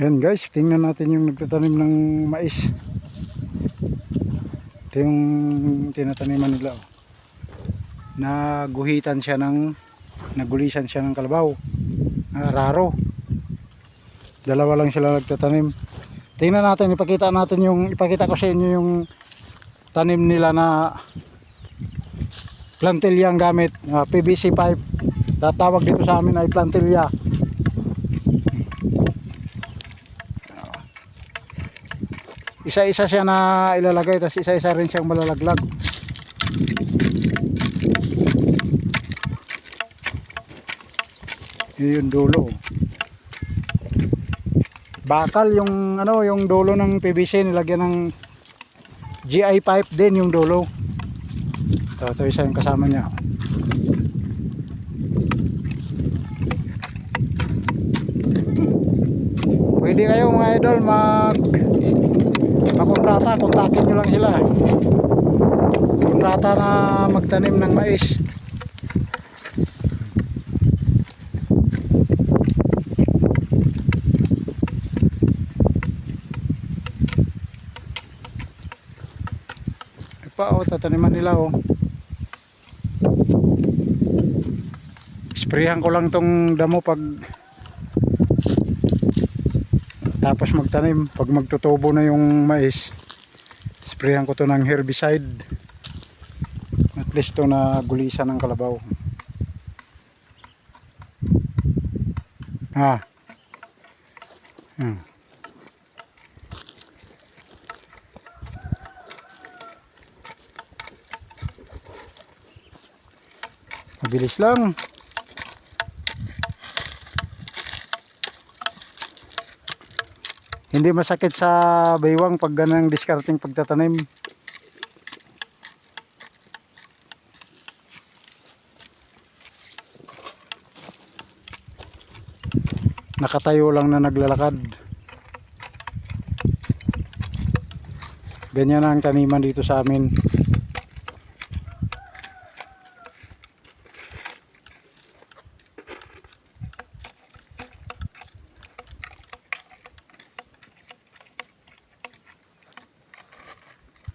Yan guys, tingnan natin yung nagtatanim ng mais. Ito yung tinataniman nila. oh. Naguhitan siya ng nagulisan siya ng kalabaw. Ah, raro. Dalawa lang sila nagtatanim. Tingnan natin, ipakita natin yung ipakita ko sa inyo yung tanim nila na plantilya ang gamit, ah, PVC pipe. Tatawag dito sa amin ay plantilya. Isa-isa siya na ilalagay tapos isa-isa rin siyang malalaglag. Yun dulo. Bakal yung ano yung dulo ng PVC nilagyan ng GI pipe din yung dulo. Ito, ito isa yung kasama niya. Pwede kayo mga idol mag makontrata, kontakin nyo lang sila. Kontrata na magtanim ng mais. Pa oh, tataniman nila oh. Sprayhan ko lang tong damo pag tapos magtanim pag magtutubo na yung mais sprayan ko to ng herbicide. At least to na gulisa ng kalabaw. Ah. Hmm. mabilis lang Hindi masakit sa baywang pag ganang discarding pagtatanim. Nakatayo lang na naglalakad. Ganyan ang taniman dito sa amin.